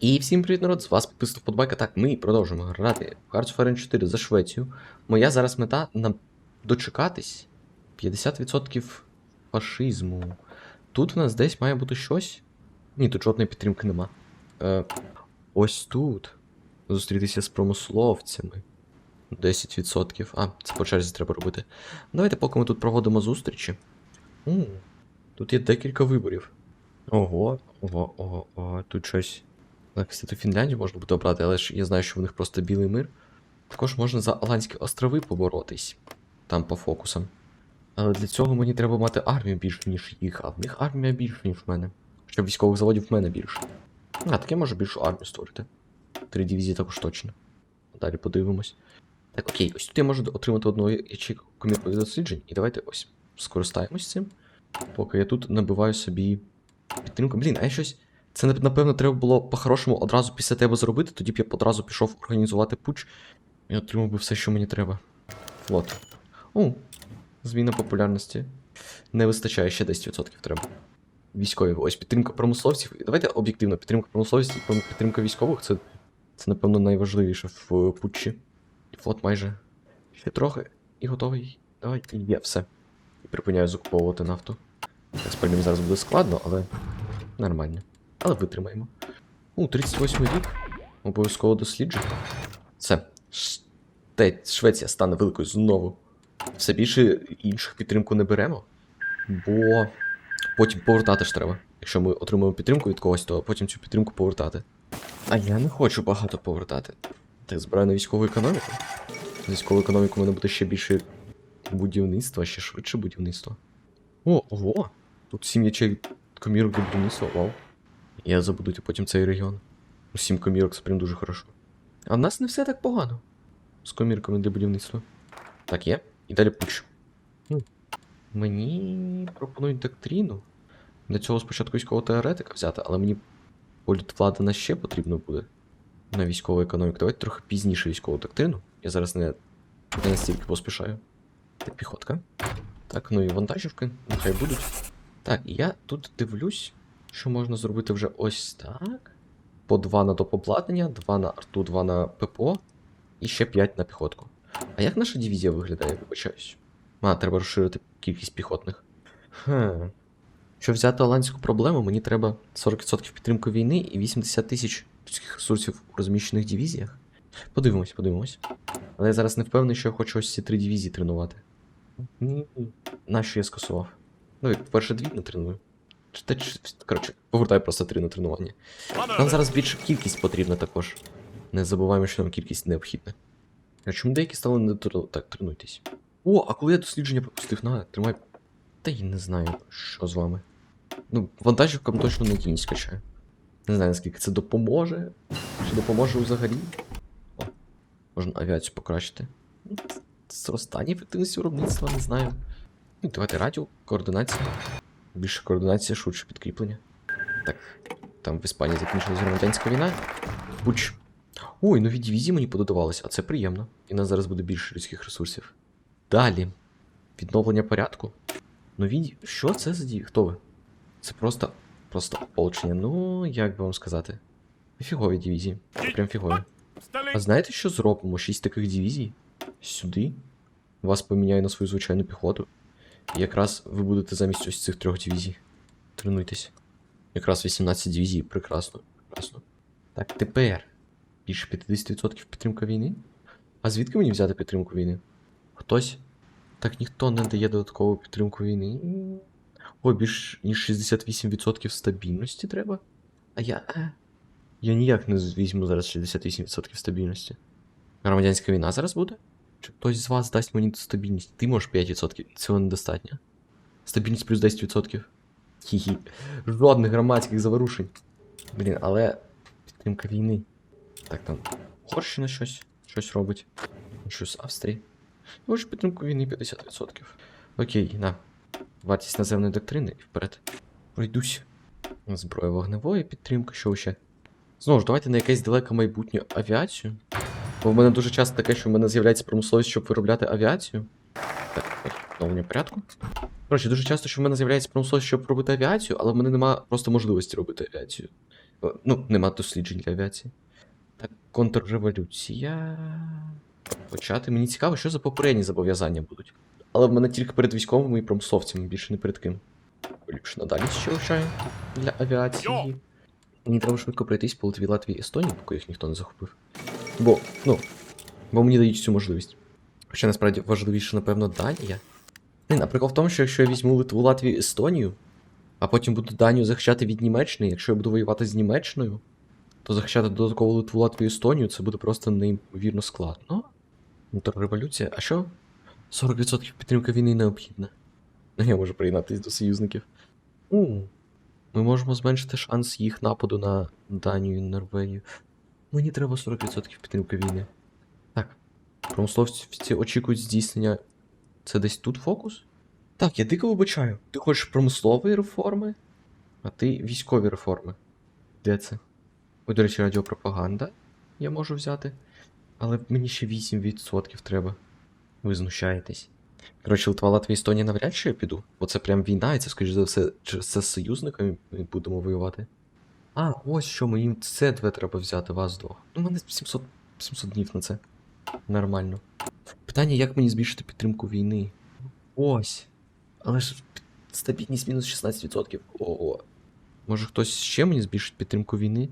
І всім привіт, народ! З вас підписав Подбайка. Так, ми продовжуємо грати в Hearts of Iron 4 за Швецію. Моя зараз мета нам дочекатись 50% фашизму. Тут в нас десь має бути щось. Ні, тут жодної підтримки нема. Е, ось тут. Зустрітися з промисловцями. 10%. А, це по черзі треба робити. Давайте, поки ми тут проводимо зустрічі. М, тут є декілька виборів. Ого, ого, ого, ого, тут щось. Так, кстати, Фінляндію можна буде обрати, але ж я знаю, що в них просто білий мир. Також можна за Аланські острови поборотись. Там по фокусам. Але для цього мені треба мати армію більше, ніж їх, а в них армія більше, ніж в мене. Щоб військових заводів в мене більше. А, так я можу більшу армію створити. Три дивізії також точно. Далі подивимось. Так, окей, ось тут я можу отримати одну ячейку коміркових досліджень, і давайте ось скористаємось цим. Поки я тут набиваю собі підтримку. Блін, а я щось. Це напевно треба було по-хорошому одразу після тебе зробити, тоді б я одразу пішов організувати пуч і отримав би все, що мені треба. Флот. О, зміна популярності. Не вистачає ще 10% треба. Військові. Ось підтримка промисловців. Давайте об'єктивно, підтримка промисловців і підтримка військових це, це напевно, найважливіше в е, путчі. І флот майже ще трохи і готовий. Давай, і є все. І припиняю закуповувати нафту. З пальмом зараз буде складно, але нормально. Але витримаємо. У, 38 рік. Обов'язково дослідження. Все. Ште... Швеція стане великою знову. Все більше інших підтримку не беремо. Бо потім повертати ж треба. Якщо ми отримуємо підтримку від когось, то потім цю підтримку повертати. А я не хочу багато повертати. Так, збираю на військову економіку. З військовою економікою в мене буде ще більше будівництва, ще швидше будівництво. О, ого! Тут сім ячей комірок до будівництва, вау. Я забудуть потім цей регіон. Ну, Сім комірок це прям дуже хорошо. А в нас не все так погано. З комірками для будівництва. Так, є. І далі пуч. Ну, Мені пропонують доктрину. Для цього спочатку військового теоретика взяти, але мені політвлада на ще потрібно буде. На військову економіку. Давайте трохи пізніше військову доктрину. Я зараз не, не настільки поспішаю. Так, піхотка. Так, ну і вантажівки, нехай будуть. Так, я тут дивлюсь, що можна зробити вже ось так. По 2 на допобладнання, 2 на арту, 2 на ППО і ще 5 на піхотку. А як наша дивізія виглядає, вибачаюсь? А, треба розширити кількість піхотних. Хм. Щоб взяти голландську проблему, мені треба 40% підтримки війни і 80 тисяч людських ресурсів у розміщених дивізіях. Подивимось, подивимось. Але я зараз не впевнений, що я хочу ось ці три дивізії тренувати. Нащо я скасував? Ну, як перше дві не треную. Коротше, повертай просто три на тренування. Нам зараз більша кількість потрібна також. Не забуваємо, що нам кількість необхідна. А чому деякі стали не так, тренуйтесь? О, а коли я дослідження пропустив, на, тримай. Та й не знаю, що з вами. Ну, вантажівкам точно не кінь скачаю. Не знаю, наскільки це допоможе. Чи допоможе взагалі. О, можна авіацію покращити. Зростання ефективності виробництва, не знаю. Ну, давайте радіо, координація. Більше координація, швидше підкріплення. Так, там в Іспанії закінчилась громадянська війна. Буч. Ой, нові дивізії мені пододавалися, а це приємно. І нас зараз буде більше людських ресурсів. Далі. Відновлення порядку. Нові. Що це за дії? Хто ви? Це просто. Просто ополчення. Ну, як би вам сказати. Фігові дивізії. Прям фігові. А знаєте, що зробимо? Шість таких дивізій? Сюди. Вас поміняю на свою звичайну піхоту. Якраз ви будете замість ось цих трьох дивізій. Тренуйтесь. Якраз 18 дивізій. Прекрасно. Прекрасно. Так, тепер. Більше 50% підтримка війни? А звідки мені взяти підтримку війни? Хтось? Так ніхто не дає додаткову підтримку війни. Ой, більш ніж 68% стабільності треба. А я. е, Я ніяк не візьму зараз 68% стабільності. Громадянська війна зараз буде? Чи хтось з вас дасть мені стабільність? Ти можеш 5%, цього недостатньо. Стабільність плюс 10%. Хі-хі. Жодних громадських заворушень. Блін, але підтримка війни. Так там. Угорщина щось, щось робить. Щось Австрії. Може підтримку війни 50%. Окей, на. Вартість наземної доктрини і вперед. Пройдусь. Зброя вогневої підтримки, що ще? Знову ж, давайте на якесь далеке майбутнє авіацію. Бо в мене дуже часто таке, що в мене з'являється промисловість, щоб виробляти авіацію. Так, відновлення порядку. Коротше, дуже часто, що в мене з'являється промисловість, щоб робити авіацію, але в мене немає просто можливості робити авіацію. Ну, нема досліджень для авіації. Так, контрреволюція. Почати. Мені цікаво, що за попередні зобов'язання будуть. Але в мене тільки перед військовими і промисловцями, більше не перед ким. Поліпше надалі ще лишаю для авіації. Мені треба швидко пройтись по Литві, Латвії, Естонії, поки їх ніхто не захопив. Бо, ну, бо мені дають цю можливість. Хоча насправді важливіше, напевно, Данія. Не, наприклад, в тому, що якщо я візьму Литву, Латвію, Естонію, а потім буду Данію захищати від Німеччини, якщо я буду воювати з Німеччиною, то захищати додатково Литву, Латвію, Естонію це буде просто неймовірно складно. Контрреволюція, а що? 40% підтримки війни необхідна. Ну, я можу приєднатися до союзників. У, ми можемо зменшити шанс їх нападу на Данію і Норвегію. Мені треба 40% підтримки війни. Так. Промисловці очікують здійснення. Це десь тут фокус? Так, я дико вибачаю. Ти хочеш промислової реформи, а ти військові реформи. Де це? Ой, до речі, радіопропаганда я можу взяти. Але мені ще 8% треба. Ви знущаєтесь. Коротше, Литва, Латвія, Естонія навряд чи я піду, бо це прям війна, і це, скоріш за все, це з союзниками ми будемо воювати. А, ось що, мені це две треба взяти, вас двох. Ну, мене 700, 700 днів на це. Нормально. Питання, як мені збільшити підтримку війни? Ось. Але ж стабільність мінус 16%. О. Може хтось ще мені збільшить підтримку війни?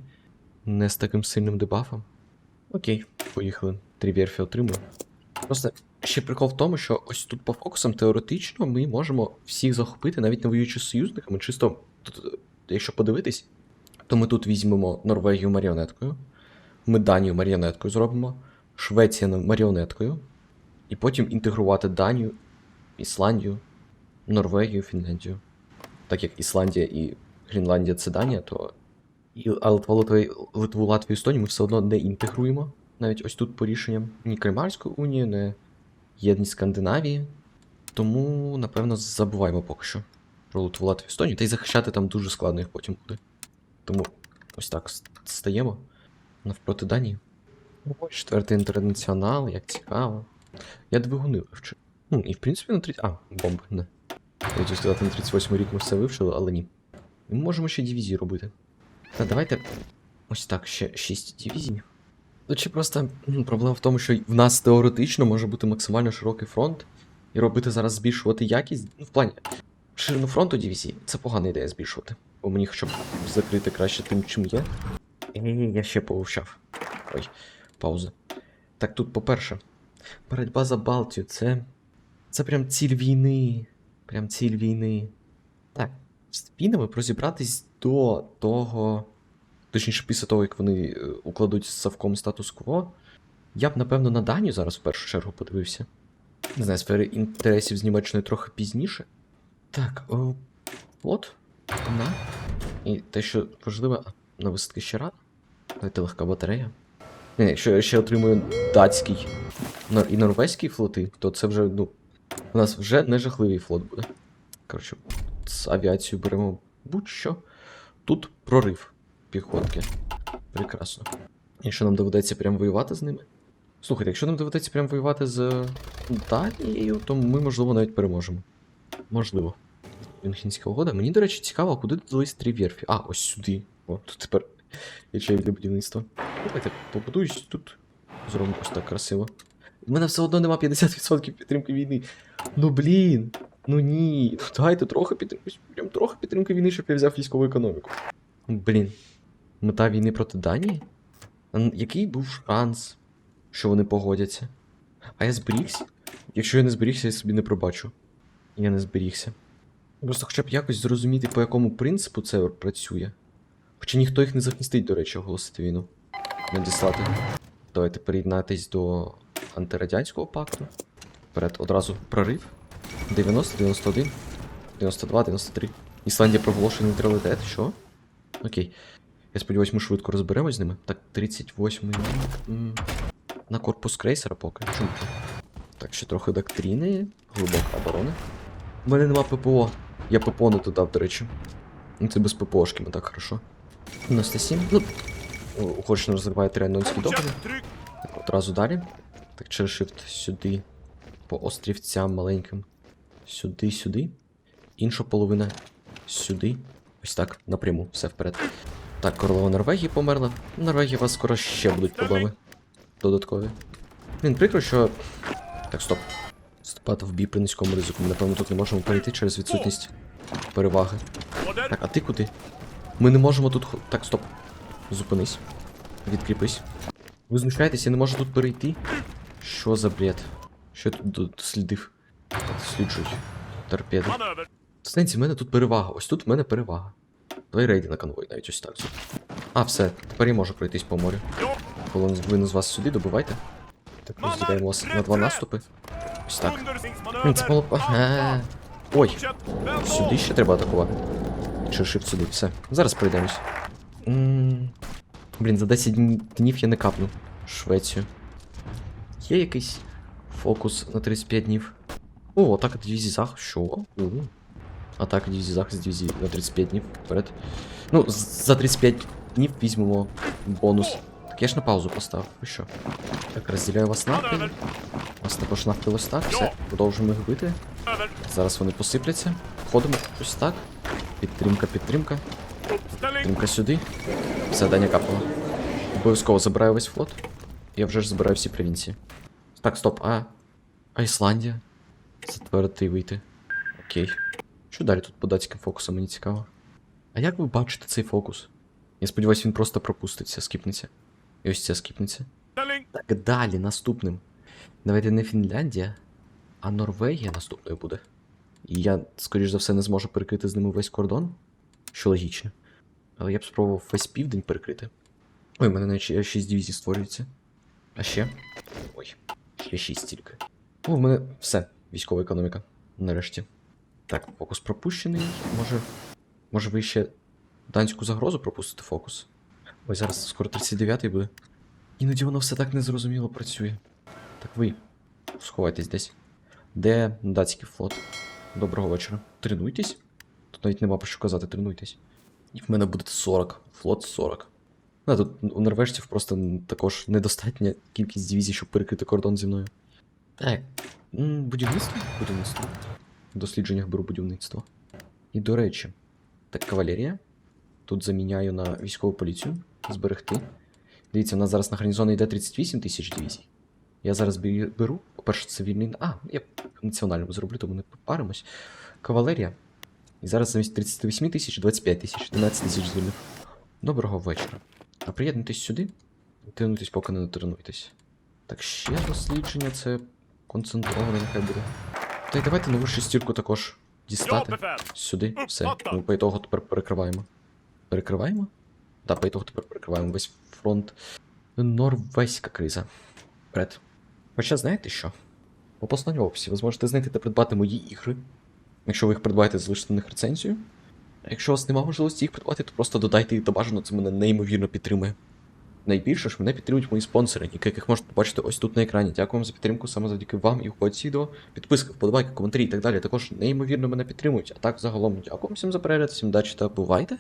Не з таким сильним дебафом? Окей, поїхали. Три верфі отримую. Просто ще прикол в тому, що ось тут по фокусам теоретично ми можемо всіх захопити, навіть не воюючи з союзниками. Чисто, тут, е, якщо подивитись, то ми тут візьмемо Норвегію маріонеткою, ми Данію маріонеткою зробимо, Швеція маріонеткою, і потім інтегрувати Данію, Ісландію, Норвегію, Фінляндію. Так як Ісландія і Гренландія це Данія, то. І, Литва, Литву, Латвію, Естонію ми все одно не інтегруємо. Навіть ось тут по рішенням ні Кремарської унії, не єдність Скандинавії. Тому, напевно, забуваємо поки що про Литву, Латвію, Естонію. Та й захищати там дуже складно їх потім буде. Тому ось так стаємо навпроти Данії. Ось четвертий інтернаціонал, як цікаво. Я двигуни вивчив. Ну, і в принципі на 30. А, бомби, не. Я хотів сказати, на 38 рік ми все вивчили, але ні. Ми можемо ще дивізії робити. Та давайте. Ось так, ще 6 дивізій. Ну, чи просто проблема в тому, що в нас теоретично може бути максимально широкий фронт, і робити зараз збільшувати якість. Ну, в плані ширину фронту дивізії. Це погана ідея збільшувати. Бо мені щоб закрити краще тим, чим є. Ні, я ще повивчав. Ой, пауза. Так тут, по-перше, боротьба за Балтію, це. Це прям ціль війни. Прям ціль війни. Так, з війнами розібратись до того. Точніше, після того, як вони е, укладуть з Савком статус-кво, я б, напевно, на Данію зараз в першу чергу подивився. Не знаю, сфери інтересів з Німеччиною трохи пізніше. Так, о, от, вона. І те, що важливо, а, навести ще рано. Давайте легка батарея. Не, якщо я ще отримую датський і норвезький флоти, то це вже, ну, у нас вже не жахливий флот буде. Коротше, з авіацією беремо будь-що. Тут прорив піхотки. Прекрасно. Якщо нам доведеться прям воювати з ними. Слухайте, якщо нам доведеться прям воювати з Данією, то ми, можливо, навіть переможемо. Можливо. Мюнхенська угода. Мені, до речі, цікаво, куди додались три верфі. А, ось сюди. О, тут тепер ячейки для будівництва. Давайте побудуюсь тут. Зробимо ось так красиво. У мене все одно нема 50% підтримки війни. Ну блін. Ну ні. Ну дайте трохи підтримки. Трохи підтримки війни, щоб я взяв військову економіку. Блін. Мета війни проти Данії? Який був шанс, що вони погодяться? А я зберігся? Якщо я не зберігся, я собі не пробачу. Я не зберігся. Просто хоча б якось зрозуміти, по якому принципу це працює. Хоча ніхто їх не захистить, до речі, оголосити війну. Надіслати. Давайте приєднатись до антирадянського пакту. Вперед одразу прорив. 90, 91, 92, 93. Ісландія проголошує нейтралітет. Що? Окей. Я сподіваюсь, ми швидко розберемось з ними. Так, 38 м, На корпус крейсера поки. Чому? Так, ще трохи доктрини, глибока оборона. У мене нема ППО. Я ППО не додав, до речі. Ну це без ППОшки, ми так хорошо. 97. Ну, Уходжено розриває Тріанонський договір. Так, одразу далі. Так, через shift сюди. По острівцям маленьким. Сюди, сюди. Інша половина сюди. Ось так, напряму, все вперед. Так, королева Норвегії померла. В Норвегії у вас скоро ще будуть проблеми. Додаткові. Він прикро, що. Так, стоп. Вступати в бій при низькому ризику. Ми, напевно, тут не можемо перейти через відсутність переваги. Так, а ти куди? Ми не можемо тут. Так, стоп. Зупинись. Відкріпись. Ви знущаєтесь, я не можу тут перейти? Що за бред? Що я тут до- дослідив? Досліджують. Торпеди. Сенсі, в мене тут перевага. Ось тут в мене перевага. Давай рейди на конвой, навіть ось так. А, все, тепер я можу пройтись по морю. Половину з вас сюди добивайте. Так, розділяємо вас на два наступи. Ось так. Блін, це мало. Ага. Ой, сюди ще треба атакувати. Чи shift сюди, все. Зараз пройдемось. М, Блін, за 10 дні- днів я не капну Швецію. Є якийсь фокус на 35 днів. О, атака дивізії захист. Що? У. Атака дивізії захист дивізії на 35 днів. Вперед. Ну, з- за 35 днів візьмемо бонус. Я ж на паузу поставив. Ви що? Так, розділяю вас навпіл. Вас також навпіл ось так. Все, продовжуємо їх бити. Зараз вони посипляться. Входимо ось так. Підтримка, підтримка. Підтримка сюди. Все, Даня капнула. Обов'язково забираю весь флот. Я вже ж забираю всі провінції. Так, стоп, а. А Ісландія? Затвердити і вийти. Окей. Що далі тут по датським фокусам, мені цікаво. А як ви бачите цей фокус? Я сподіваюся, він просто пропуститься, скіпнеться. І ось це скіпнеться. Так далі, наступним. Давайте не Фінляндія, а Норвегія наступною буде. І я, скоріш за все, не зможу перекрити з ними весь кордон, що логічно. Але я б спробував весь південь перекрити. Ой, в мене навіть ще 6 дивізій створюється. А ще. Ой, ще 6 тільки. О, в мене все. Військова економіка. Нарешті. Так, фокус пропущений. Може. Може ви ще данську загрозу пропустите фокус? Ой, зараз скоро 39-й буде. Іноді воно все так незрозуміло працює. Так ви сховайтесь десь. Де датський флот? Доброго вечора. Тренуйтесь. Тут навіть нема про що казати, тренуйтесь. І в мене буде 40. Флот 40. Ну, тут у норвежців просто також недостатня кількість дивізій, щоб перекрити кордон зі мною. Так. Будівництво? Будівництво. В дослідженнях беру будівництво. І до речі, так кавалерія. Тут заміняю на військову поліцію. Зберегти. Дивіться, у нас зараз на гарнізони йде 38 тисяч дивізій. Я зараз беру, по-перше, цивільний. А, я національному зроблю, тому не попаримось. Кавалерія. І зараз замість 38 тисяч 25 тисяч, 12 тисяч звільнив. Доброго вечора. А приєднуйтесь сюди. Тренуйтесь, поки не тренуйтесь. Так, ще дослідження, це концентроване, нехай буде. Та й давайте нову шестірку також дістати. Сюди, все. Ми по ітогу тепер перекриваємо. Перекриваємо? Так, по ітогу тепер перекриваємо весь фронт. Норвезька криза. Вперед. Хоча знаєте що? В посланні описі ви зможете знайти та придбати мої ігри. Якщо ви їх придбаєте, залиште на них рецензію. А якщо у вас немає можливості їх придбати, то просто додайте їх до бажано, це мене неймовірно підтримує. Найбільше ж мене підтримують мої спонсори, яких можете побачити ось тут на екрані. Дякую вам за підтримку саме завдяки вам і входь відео. Підписки, вподобайки, коментарі і так далі. Також неймовірно мене підтримують. А так загалом дякую всім за перегляд, всім удачі та бувайте.